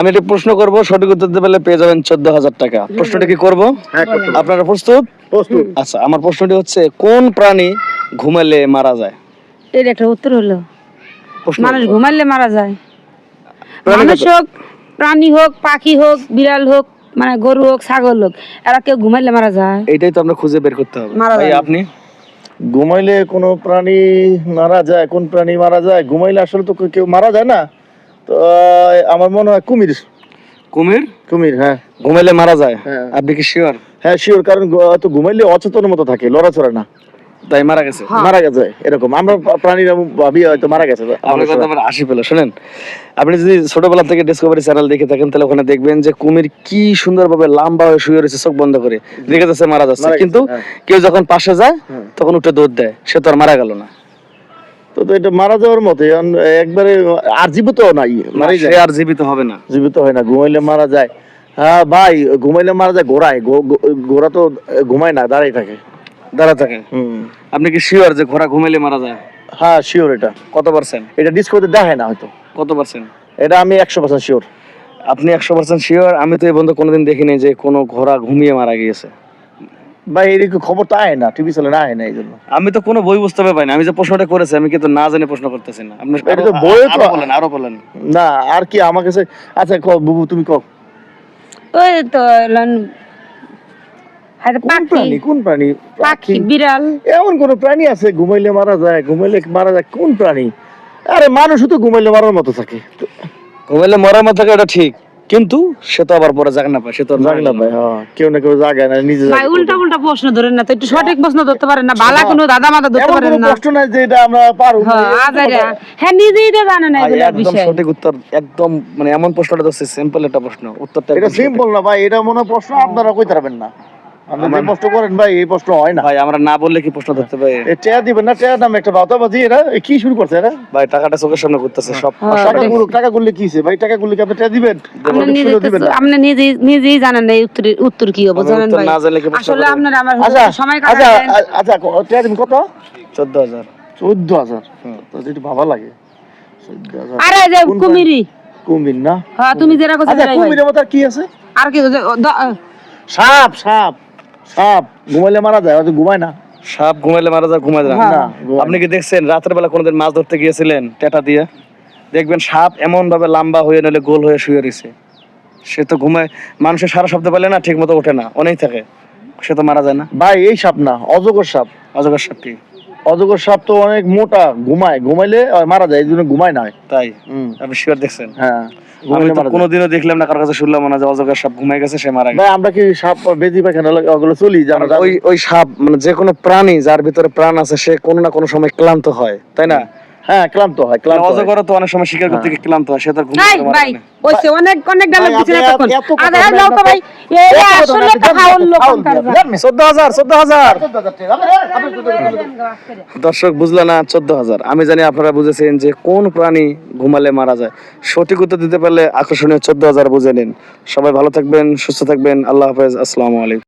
আমি একটা প্রশ্ন করব সঠিক উত্তর দিতে পারলে পেয়ে যাবেন চোদ্দ হাজার টাকা। প্রশ্নটা কি করব? হ্যাঁ। আপনারা প্রস্তুত? প্রস্তুত। আচ্ছা আমার প্রশ্নটি হচ্ছে কোন প্রাণী ঘুমালে মারা যায়? এর একটা উত্তর হলো মানুষ ঘুমাইলে মারা যায়। মানুষ হোক প্রাণী হোক পাখি হোক বিড়াল হোক মানে গরু হোক ছাগল হোক এরা কেউ ঘুমাইলে মারা যায়। এইটাই তো আমরা খুঁজে বের করতে হবে। ভাই আপনি? ঘুমাইলে কোনো প্রাণী মারা যায় কোন প্রাণী মারা যায়? ঘুমাইলে আসলে তো কেউ মারা যায় না। তো আমার মনে হয় কুমির। কুমির? কুমির হ্যাঁ। ঘুমাইলে মারা যায়? হ্যাঁ। আপনি কি শিওর হ্যাঁ শিওর কারণ হয়তো ঘুমাইলে অচেতন মতো থাকে লড়াচড়া না। তাই মারা গেছে? হ্যাঁ। মারা গেছে এরকম। আমরা প্রাণীরা ভাবি হয়তো মারা গেছে। মানুষরা। কথা আমার হাসি পেল শোনেন। আপনি যদি ছোটবেলা থেকে ডিসকভারি চ্যানেল দেখে থাকেন তাহলে ওখানে দেখবেন যে কুমির কি সুন্দরভাবে লম্বা হয়ে শুয়ে রয়েছে চোখ বন্ধ করে। দেখে যাচ্ছে মারা যাচ্ছে। কিন্তু হ্যাঁ। কেউ যখন পাশে যায় তখন উঠে দৌড় দেয়। সে তো আর মারা গেল না। তো তো এটা মারা যাওয়ার মতো একবারে আর জীবিত নাই মারাই যায়। আর জীবিত হবে না। জীবিত হয় না ঘুমাইলে মারা যায়। হ্যাঁ ভাই ঘুমাইলে মারা যায় ঘোড়ায় ঘোড়া তো ঘুমায় না দাঁড়াই থাকে। দাঁড়া থাকে? আপনি কি শিওর যে ঘোড়া ঘুমাইলে মারা যায়? হ্যাঁ শিওর এটা। কত পার্সেন্ট এটা ডিসকোতে দেখায় না হয়তো। কত পার্সেন্ট এটা আমি একশো পার্সেন্ট শিওর আপনি একশো পার্সেন্ট শিওর আমি তো এই বন্ধু কোনোদিন দেখিনি যে কোনো ঘোড়া ঘুমিয়ে মারা গিয়েছে। ভাই এরকম খবর তো আয় না টিভি চ্যানেলে আয় না এই জন্য। আমি তো কোনো বই বুঝতে পারি না আমি যে প্রশ্নটা করেছি আমি কিন্তু না জেনে প্রশ্ন করতেছি না। আপনি এটা তো আরো- তো- বলেন আরও বলেন। না আর কি আমার কাছে আচ্ছা ক বুবু তুমি ক। ওই তো লন- হয়তো কোন প্রাণী কোন প্রাণী? পাখি? বিড়াল। এমন কোন প্রাণী আছে ঘুমাইলে মারা যায় ঘুমাইলে মারা যায় কোন প্রাণী? আরে মানুষও তো ঘুমাইলে মারার মতো থাকে। ঘুমাইলে মরার মতো থাকে এটা ঠিক। কিন্তু সে তো আবার পরে জাগনা পায় সে তো জাগনা পায় হ্যাঁ। কেউ না কেউ জাগায় না নিজে ভাই। উল্টা উল্টা প্রশ্ন ধরেন না তো একটু সঠিক প্রশ্ন ধরতে পারেন না বালা কোনো দাদা মাদা ধরতে পারেন না। প্রশ্ন নাই যে এটা আমরা পারু হ্যাঁ হ্যাঁ নিজেই তো জানে না এগুলা বিষয়। একদম সঠিক উত্তর একদম মানে এমন প্রশ্নটা তো সিম্পল একটা প্রশ্ন উত্তরটা এটা সিম্পল না ভাই এটা মনে প্রশ্ন আপনারা কই পারবেন না। আপনি প্রশ্ন করেন ভাই এই প্রশ্ন হয় না। ভাই আমরা না বললে কি প্রশ্ন ধরতে পারি? টেয়া দিবেন না টেয়া নামে একটা বাতাবাজি এরা কি শুরু করছে এরা? ভাই টাকাটা চোখের সামনে ঘুরতেছে সব টাকা গুলো টাকা গুলো কি ভাই টাকা গুলো কি আপনি টেয়া দিবেন? আপনি আপনি নিজেই শুনে দিবেন না? আপনি নিজেই নিজেই জানেন না উত্তর উত্তর কি হবে জানেন ভাই? না জানলে কি প্রশ্ন আসলে আপনার আমার আচ্ছা সময় আচ্ছা আচ্ছা টেয়া কত? চোদ্দ হাজার। চোদ্দ হাজার? তো যেটা ভাবা লাগে। আরে যে কুমিরি। কুমির না? হ্যাঁ তুমি যেটা কথা আচ্ছা কুমিরের মতো আর কি আছে? আর কি সাপ সাপ। সাপ ঘুমাইলে মারা যায় হয়তো ঘুমায় না। সাপ ঘুমাইলে মারা যায় ঘুমায় না। না আপনি কি দেখছেন রাতের বেলা কোনোদিন মাছ ধরতে গিয়েছিলেন টেটা দিয়ে? দেখবেন সাপ এমন ভাবে লম্বা হয়ে নলে গোল হয়ে শুয়ে রয়েছে। সে তো ঘুমায় মানুষের সারা শব্দ পেলে না ঠিক মতো ওঠে না অনেক থাকে। সে তো মারা যায় না। ভাই এই সাপ না অজগর সাপ। অজগর সাপ কি? অজগর সাপ তো অনেক মোটা ঘুমায় ঘুমাইলে মারা যায় এই জন্য ঘুমায় না। তাই? হুম। আপনি শিওর দেখছেন? হ্যাঁ আমি তো কোনোদিনও দেখলাম না কারোর কাছে শুনলাম না যে অজগর সাপ ঘুমাই গেছে সে মারা গেছে। আমরা কি সাপ বেদি পায়খানা লাগে ওগুলো চলি? জানো ওই ওই সাপ মানে যে কোনো প্রাণী যার ভিতরে প্রাণ আছে সে কোনো না কোনো সময় ক্লান্ত হয় তাই না? হ্যাঁ ক্লান্ত হয় ক্লান্ত হয়। তো অনেক সময় শিকার করতে গিয়ে ক্লান্ত হয় সে তার ঘুম এই ভাই না। অনেক অনেক কথা আরে বলেন যাও তো ভাই এই আসলে না, তো আপনি লোক খাওয়ান কোনকার দিয়া, যা। জানেন? চোদ্দ হাজার চোদ্দ হাজার চোদ্দ হাজার টাকা। আপনি- আপনি- দর্শক বুঝলো না চোদ্দ হাজার আমি জানি আপনারা বুঝেছেন যে কোন প্রাণী ঘুমালে মারা যায় সঠিক উত্তর দিতে পারলে আকর্ষণীয় চোদ্দ হাজার বুঝে নিন সবাই ভালো থাকবেন সুস্থ থাকবেন আল্লাহ হাফেজ আসসালামু আলাইকুম